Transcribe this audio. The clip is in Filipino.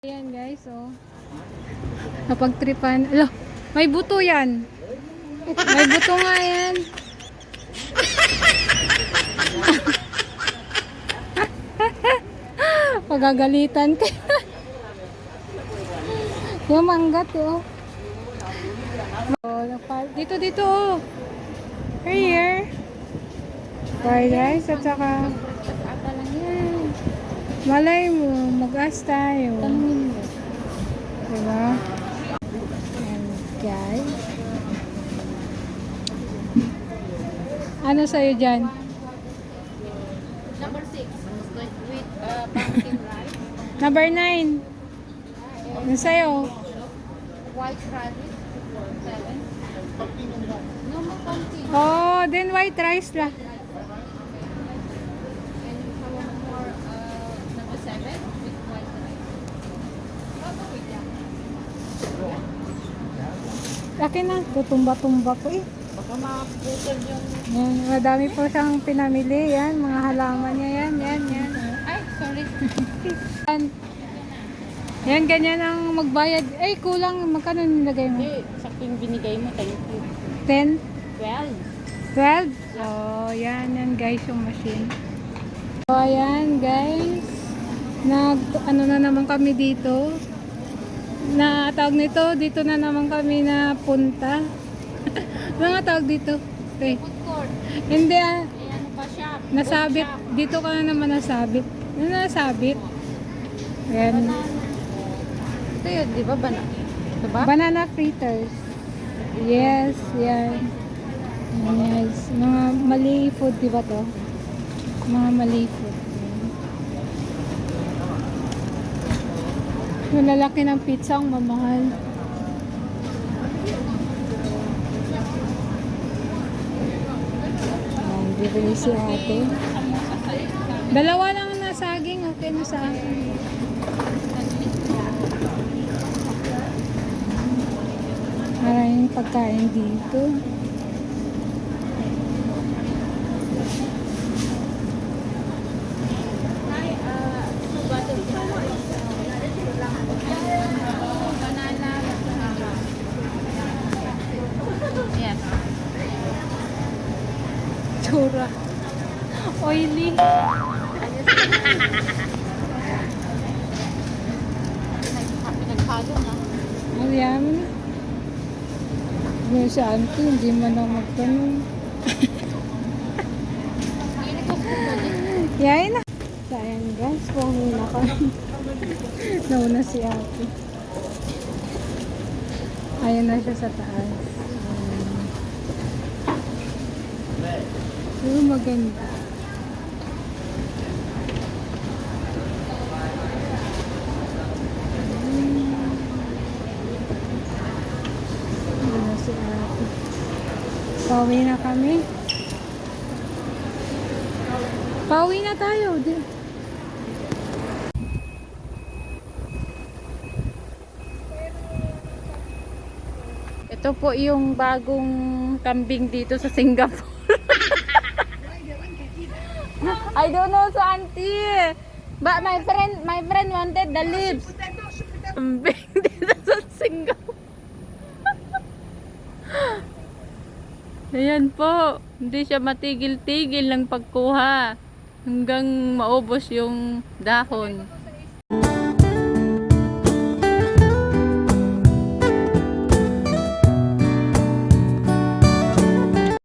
Ayan guys, oh. Napagtripan. Alo, may buto yan. May buto nga yan. Pagagalitan ka. Yung manggat, oh. Oh, Dito, dito, oh. Here. Fried rice at saka. Malay mo, mag-as tayo. Tanungin mo. Diba? And guys. Ano sa'yo dyan? Number 6. With uh, pumpkin rice. Number 9. Ano sa'yo? White radish. 7. No more pumpkin. Oh, then white rice lang. And you have one more number 7 with white rice. Akin na. Tutumba-tumba po eh. Baka makaputol yung... Yan, madami po siyang pinamili. Yan, mga halaman niya yan. Yan, yan. Ay, sorry. Yan, yan ganyan ang magbayad. Ay, kulang. Magkano nilagay mo? Hindi, saking binigay mo, thank you. 10? 12. 12? Oh, yan, yan guys yung machine. So, ayan guys. Nag, ano na naman kami dito. Na tawag nito, dito na naman kami na punta. ano nga tawag dito? Okay. Food court. Hindi ah, Eh, ano pa siya? nasabit. Dito ka na naman nasabit. Ano nasabit? Ayan. Ito yun, di ba? Bana? Diba? Banana fritters. Yes, yan. Yes. Mga mali food, di ba to? Mga mali food. Yung lalaki ng pizza ang mamahal. Ayan, bibili si ate. Dalawa lang na saging, okay na sa akin. Maraming pagkain dito. Hi, uh, two bottles Banana. Yes. Tsura. Oily. Pinagpalo na. Ayan. Yung si auntie, hindi man lang magtanong. Yain na. So, ayan guys, pumunta na kami. Nauna si ate. Ayan na siya sa taas. Pero maganda. Pauwi na kami. Pauwi na tayo. Di- Ito po yung bagong kambing dito sa Singapore. I don't know so auntie. But my friend, my friend wanted the lips. Sa Singapore. Ayan po. Hindi siya matigil-tigil ng pagkuha hanggang maubos yung dahon.